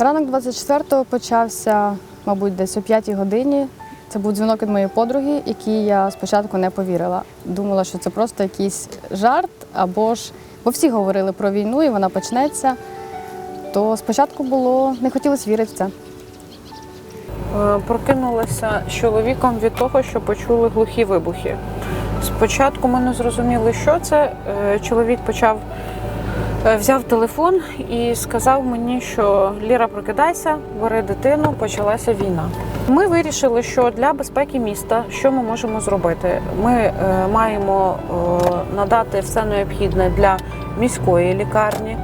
Ранок 24-го почався, мабуть, десь о 5-й годині. Це був дзвінок від моєї подруги, який я спочатку не повірила. Думала, що це просто якийсь жарт, або ж бо всі говорили про війну і вона почнеться. То спочатку було не хотілося вірити в це. Е, Прокинулася з чоловіком від того, що почули глухі вибухи. Спочатку ми не зрозуміли, що це. Е, Чоловік почав взяв телефон і сказав мені, що Ліра, прокидайся, бери дитину, почалася війна. Ми вирішили, що для безпеки міста що ми можемо зробити? Ми е, маємо е, надати все необхідне для міської лікарні,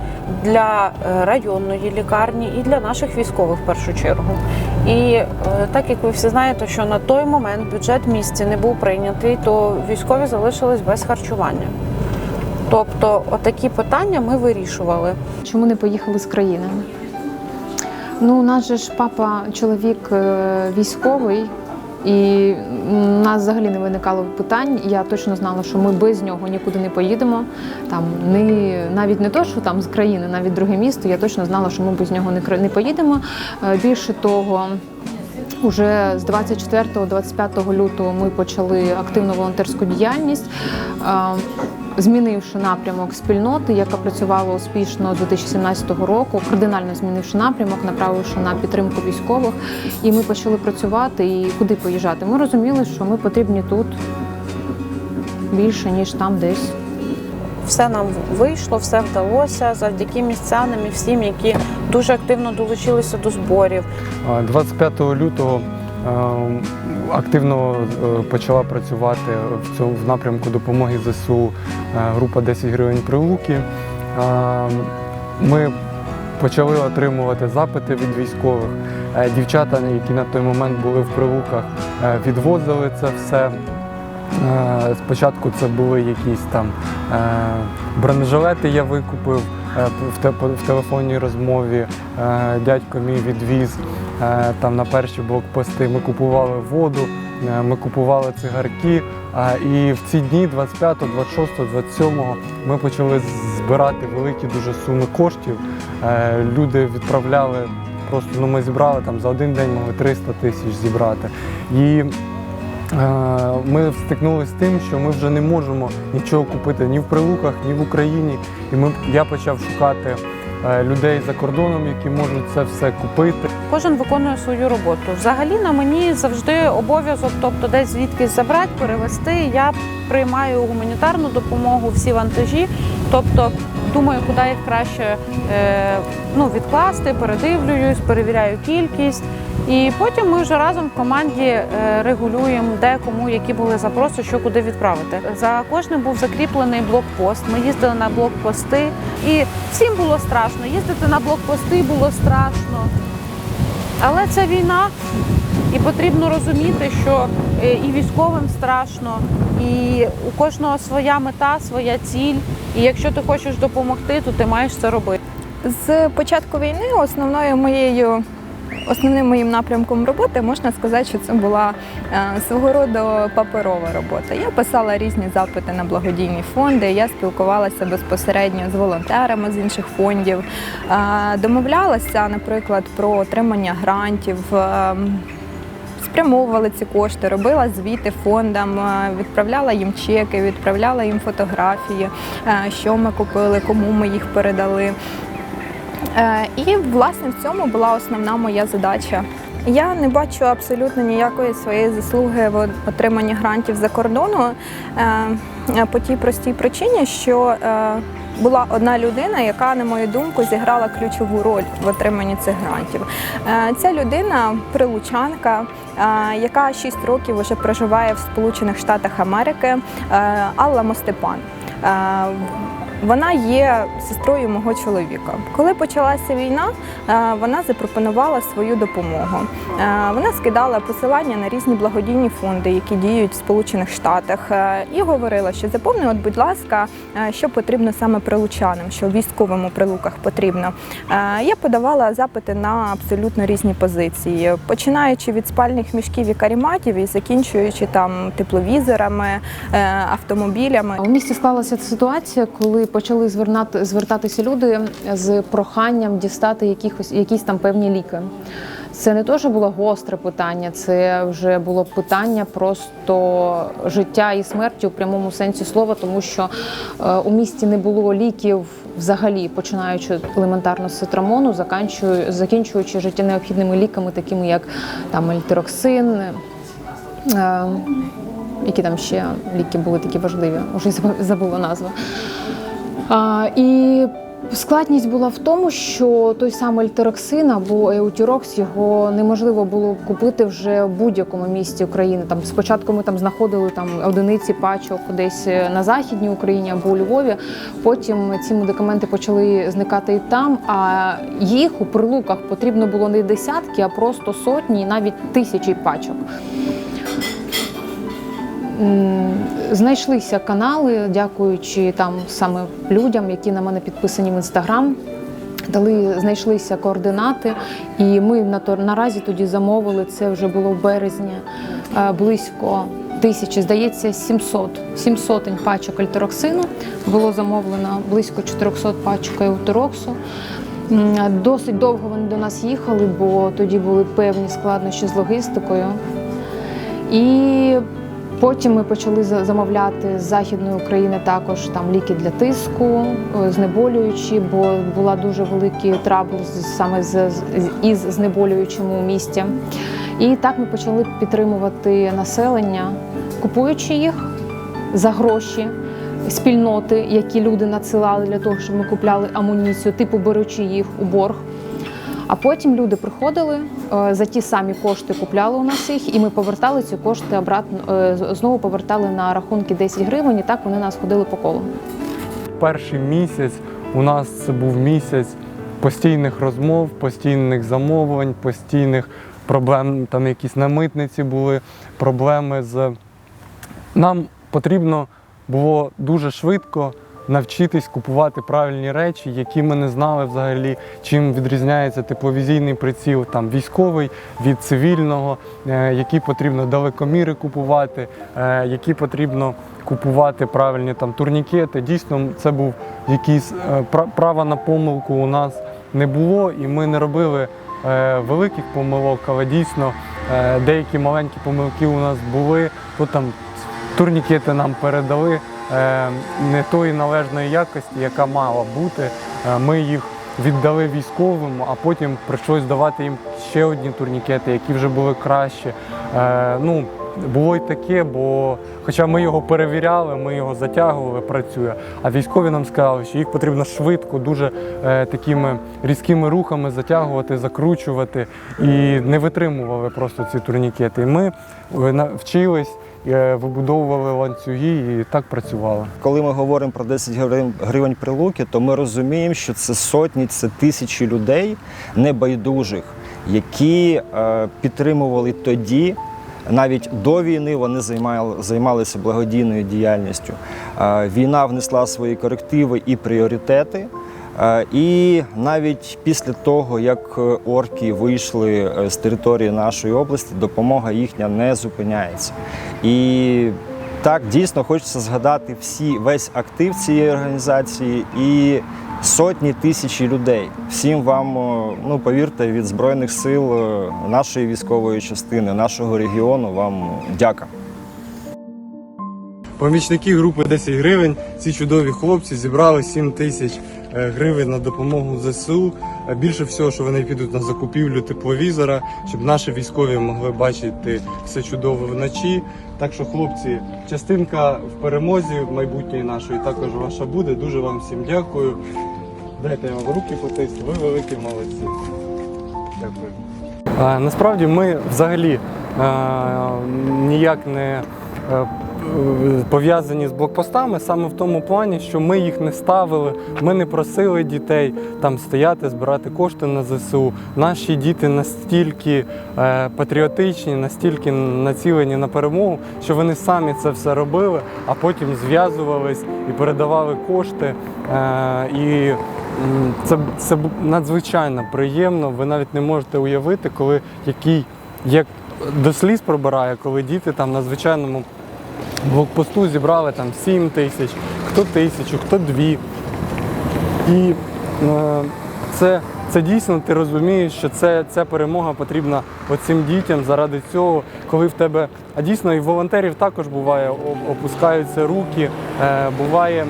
для е, районної лікарні і для наших військових в першу чергу. І е, так як ви всі знаєте, що на той момент бюджет місті не був прийнятий, то військові залишились без харчування. Тобто, отакі питання ми вирішували. Чому не поїхали з країни? Ну, у нас же ж папа чоловік е, військовий, і у нас взагалі не виникало питань. Я точно знала, що ми без нього нікуди не поїдемо. Там не навіть не то, що там з країни, навіть друге місто. Я точно знала, що ми без нього не не поїдемо. Е, Більше того. Уже з 24-25 лютого ми почали активну волонтерську діяльність, е, змінивши напрямок спільноти, яка працювала успішно з 2017 року, кардинально змінивши напрямок, направивши на підтримку військових. І ми почали працювати і куди поїжджати. Ми розуміли, що ми потрібні тут більше ніж там десь. Все нам вийшло, все вдалося завдяки містянам і всім, які дуже активно долучилися до зборів. А 25 лютого активно е, почала працювати в цьому в напрямку допомоги ЗСУ е, група 10 гривень прилуки. Е, Ми почали отримувати запити від військових. Е, Дівчата, які на той момент були в прилуках, відвозили це все. Спочатку це були якісь там бронежилети, я викупив в, телефонній розмові. Дядько мій відвіз там на перші блокпости. Ми купували воду, е, ми купували цигарки. Е, І в ці дні, 25, 26, 27, ми почали збирати великі дуже суми коштів. Е, Люди відправляли просто, ну ми зібрали там за один день могли 300 тисяч зібрати. І Е, Ми стикнулися з тим, що ми вже не можемо нічого купити ні в прилуках, ні в Україні. І ми, я почав шукати е, людей за кордоном, які можуть це все купити. Кожен виконує свою роботу. Взагалі на мені завжди обов'язок, тобто десь звідкись забрати, перевезти. Я приймаю гуманітарну допомогу, всі вантажі. Тобто думаю, куди їх краще е, ну, відкласти, передивлююсь, перевіряю кількість. І потім ми вже разом в команді е, регулюємо, де кому які були запроси, що куди відправити. За кожним був закріплений блокпост. Ми їздили на блокпости, і всім було страшно. Їздити на блокпости було страшно. Але це війна, і потрібно розуміти, що е, і військовим страшно, і у кожного своя мета, своя ціль. І якщо ти хочеш допомогти, то ти маєш це робити. З початку війни основною моєю основним моїм напрямком роботи можна сказати, що це була е, свого роду паперова робота. Я писала різні запити на благодійні фонди. Я спілкувалася безпосередньо з волонтерами з інших фондів, е, домовлялася, наприклад, про отримання грантів. е, Спрямовували ці кошти, робила звіти фондам, відправляла їм чеки, відправляла їм фотографії, що ми купили, кому ми їх передали. Е, І власне в цьому була основна моя задача. Я не бачу абсолютно ніякої своєї заслуги в отриманні грантів за кордону е, по тій простій причині, що е, була одна людина, яка, на мою думку, зіграла ключову роль в отриманні цих грантів. Е, Ця людина прилучанка, е, яка 6 років вже проживає в Сполучених Штатах Америки, е, Алла Мостепан. Вона є сестрою мого чоловіка. Коли почалася війна, е, вона запропонувала свою допомогу. Е, Вона скидала посилання на різні благодійні фонди, які діють в Сполучених Штатах, е, і говорила, що заповни, от, будь ласка, що потрібно саме прилучанам, що військовим у прилуках потрібно. Я подавала запити на абсолютно різні позиції, починаючи від спальних мішків і каріматів і закінчуючи там тепловізорами, автомобілями. У місті склалася ситуація, коли почали звернати, звертатися люди з проханням дістати якихось, якісь там певні ліки. Це не те, що було гостре питання, це вже було питання просто життя і смерті у прямому сенсі слова, тому що е, у місті не було ліків взагалі, починаючи елементарно з цитрамону, закінчуючи життя необхідними ліками, такими як там ельтероксин. Е, які там ще ліки були такі важливі, вже забула назва. А, і складність була в тому, що той самий ельтероксин або еутірокс його неможливо було купити вже в будь-якому місті України. Там спочатку ми там знаходили там одиниці пачок десь на західній Україні або у Львові. Потім ці медикаменти почали зникати і там. А їх у прилуках потрібно було не десятки, а просто сотні, навіть тисячі пачок. Знайшлися канали, дякуючи там саме людям, які на мене підписані в інстаграм. Дали, знайшлися координати, і ми на то наразі тоді замовили. Це вже було в березні е, близько тисячі, здається, 700, 700 пачок альтероксину. Було замовлено близько 400 пачок еутероксу. Досить довго вони до нас їхали, бо тоді були певні складнощі з логістикою. І потім ми почали за- замовляти з Західної України також там ліки для тиску, е, знеболюючі, бо була дуже великий трабл саме з, з- із знеболюючими у місті. І так ми почали підтримувати населення, купуючи їх за гроші. Спільноти, які люди надсилали для того, щоб ми купляли амуніцію, типу беручи їх у борг. А потім люди приходили е, за ті самі кошти, купляли у нас їх, і ми повертали ці кошти обратно е, знову повертали на рахунки 10 гривень. І так вони нас ходили по колу. Перший місяць у нас це був місяць постійних розмов, постійних замовлень, постійних проблем. Там якісь на митниці були проблеми з. Нам потрібно було дуже швидко навчитись купувати правильні речі, які ми не знали взагалі, чим відрізняється тепловізійний приціл там військовий від цивільного, е, які потрібно далекоміри купувати, е, які потрібно купувати правильні там турнікети. Дійсно, це був якийсь е, права на помилку у нас не було, і ми не робили великих помилок, але дійсно деякі маленькі помилки у нас були. То там турнікети нам передали не тої належної якості, яка мала бути. Е, Ми їх віддали військовим, а потім прийшлось давати їм ще одні турнікети, які вже були кращі. Е, Ну, було й таке, бо хоча ми його перевіряли, ми його затягували, працює. А військові нам сказали, що їх потрібно швидко, дуже е, такими різкими рухами затягувати, закручувати і не витримували просто ці турнікети. І ми е, навчились, е, вибудовували ланцюги і так працювали. Коли ми говоримо про 10 гривень, прилуки, то ми розуміємо, що це сотні, це тисячі людей небайдужих, які е, підтримували тоді. Навіть до війни вони займали, займалися благодійною діяльністю. Е, Війна внесла свої корективи і пріоритети. Е, І навіть після того, як е, орки вийшли е, з території нашої області, допомога їхня не зупиняється. І так, дійсно хочеться згадати всі, весь актив цієї організації і сотні тисячі людей. Всім вам, ну повірте, від Збройних сил е, нашої військової частини, нашого регіону вам дяка. Помічники групи 10 гривень. Ці чудові хлопці зібрали 7 тисяч е, гривень на допомогу ЗСУ. Е, Більше всього, що вони підуть на закупівлю тепловізора, щоб наші військові могли бачити все чудово вночі. Так що, хлопці, частинка в перемозі в майбутньої нашої також ваша буде. Дуже вам всім дякую. Дайте вам руки потисну. Ви великі молодці. Дякую. А, Насправді ми взагалі а, ніяк не е, е, пов'язані з блокпостами саме в тому плані, що ми їх не ставили, ми не просили дітей там стояти, збирати кошти на ЗСУ. Наші діти настільки е, патріотичні, настільки націлені на перемогу, що вони самі це все робили, а потім зв'язувались і передавали кошти. Е, і це, це надзвичайно приємно. Ви навіть не можете уявити, коли який як до сліз пробирає, коли діти там на звичайному блокпосту зібрали там 7 тисяч, хто тисячу, хто дві. І е, це, це дійсно ти розумієш, що це, ця перемога потрібна оцим дітям заради цього, коли в тебе. А дійсно і волонтерів також буває, опускаються руки, е, буває е,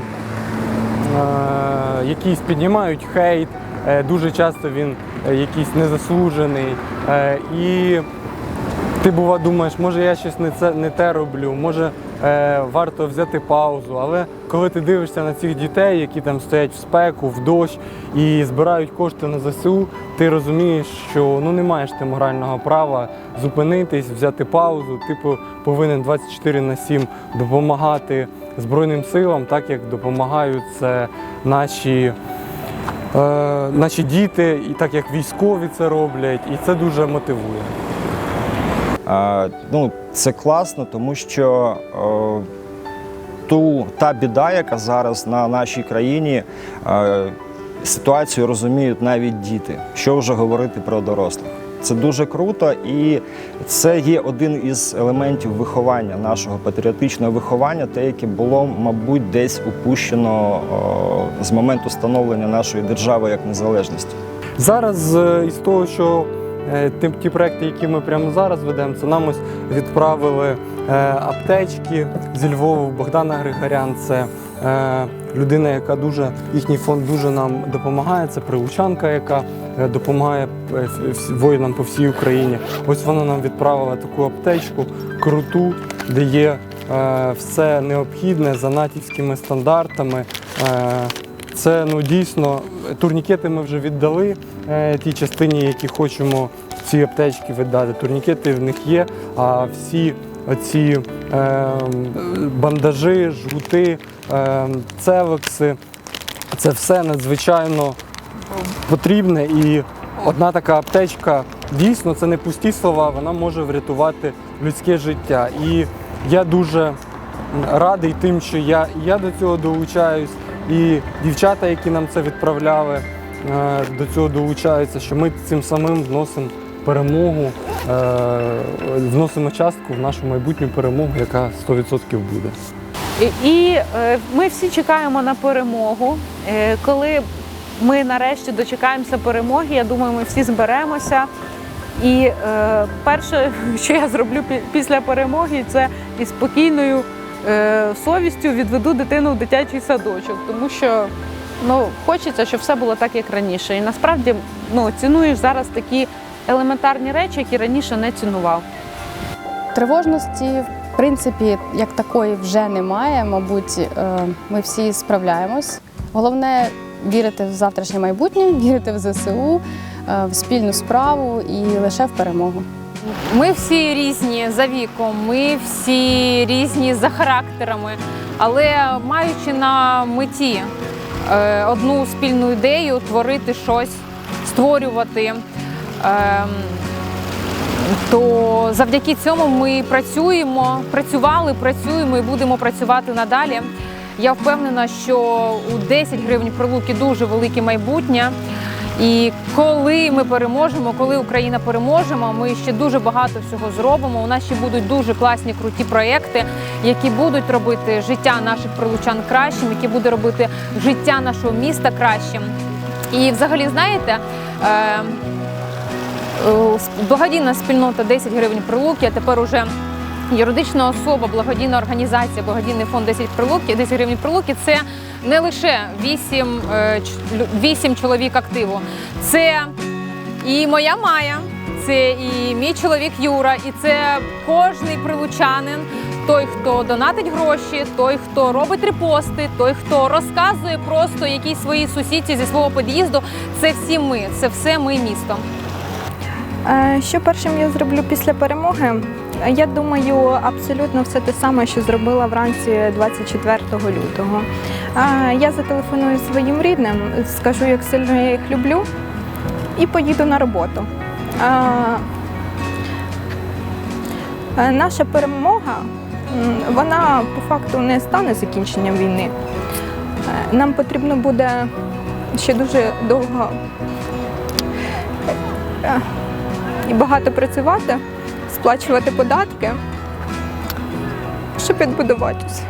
якісь піднімають хейт, е, дуже часто він е, якийсь незаслужений. Е, і ти бува думаєш, може я щось не це не те роблю, може варто взяти паузу. Але коли ти дивишся на цих дітей, які там стоять в спеку, в дощ і збирають кошти на ЗСУ, ти розумієш, що ну не маєш ти морального права зупинитись, взяти паузу. Ти повинен 24 на 7 допомагати Збройним силам, так як допомагають це наші. Е, наші діти, і так як військові це роблять, і це дуже мотивує. Ну, це класно, тому що е, ту, та біда, яка зараз на нашій країні, е, ситуацію розуміють навіть діти. Що вже говорити про дорослих. Це дуже круто, і це є один із елементів виховання нашого патріотичного виховання, те, яке було, мабуть, десь упущено е, з моменту становлення нашої держави як незалежності. Зараз із того, що ті, ті проекти, які ми прямо зараз ведемо, це нам ось відправили е, аптечки зі Львова. Богдана Григорян. Це е, людина, яка дуже їхній фонд дуже нам допомагає. Це прилучанка, яка е, допомагає е, воїнам по всій Україні. Ось вона нам відправила таку аптечку круту, де є е, все необхідне за натівськими стандартами. Е, це ну дійсно турнікети ми вже віддали е, тій частині, які хочемо ці аптечки видати. Турнікети в них є, а всі оці е, бандажі, жгути, е, цевекси це все надзвичайно потрібне. І одна така аптечка дійсно це не пусті слова, вона може врятувати людське життя. І я дуже радий тим, що я, я до цього долучаюсь, і дівчата, які нам це відправляли, е, до цього долучаються, що ми цим самим вносимо перемогу, е, вносимо частку в нашу майбутню перемогу, яка 100% буде. І- е, ми всі чекаємо на перемогу. Коли ми нарешті дочекаємося перемоги, я думаю, ми всі зберемося. І перше, що я зроблю після перемоги, це із спокійною совістю відведу дитину в дитячий садочок, тому що ну, хочеться, щоб все було так, як раніше. І насправді ну, цінуєш зараз такі елементарні речі, які раніше не цінував. Тривожності, в принципі, як такої вже немає. Мабуть, е, ми всі справляємось. Головне вірити в завтрашнє майбутнє, вірити в ЗСУ, е, в спільну справу і лише в перемогу. Ми всі різні за віком, ми всі різні за характерами, але маючи на меті е, одну спільну ідею, творити щось, створювати. ем, то завдяки цьому ми працюємо, працювали, працюємо і будемо працювати надалі. Я впевнена, що у 10 гривень прилуки дуже велике майбутнє. І коли ми переможемо, коли Україна переможемо, ми ще дуже багато всього зробимо. У нас ще будуть дуже класні круті проекти, які будуть робити життя наших прилучан кращим, які будуть робити життя нашого міста кращим. І взагалі, знаєте. Е- Е, Благодійна спільнота 10 гривень прилуки, а тепер уже юридична особа, благодійна організація, благодійний фонд 10 прилуки, 10 гривень прилуки це не лише 8, е, ч- лю- 8 чоловік активу. Це і моя Майя, це і мій чоловік Юра, і це кожний прилучанин. Той, хто донатить гроші, той, хто робить репости, той, хто розказує просто якісь свої сусідці зі свого під'їзду, це всі ми, це все ми місто. Е, Що першим я зроблю після перемоги? Я думаю, абсолютно все те саме, що зробила вранці 24 лютого. Я зателефоную своїм рідним, скажу, як сильно я їх люблю, і поїду на роботу. Наша перемога, вона по факту не стане закінченням війни. Нам потрібно буде ще дуже довго е, і багато працювати, сплачувати податки, щоб відбудуватися.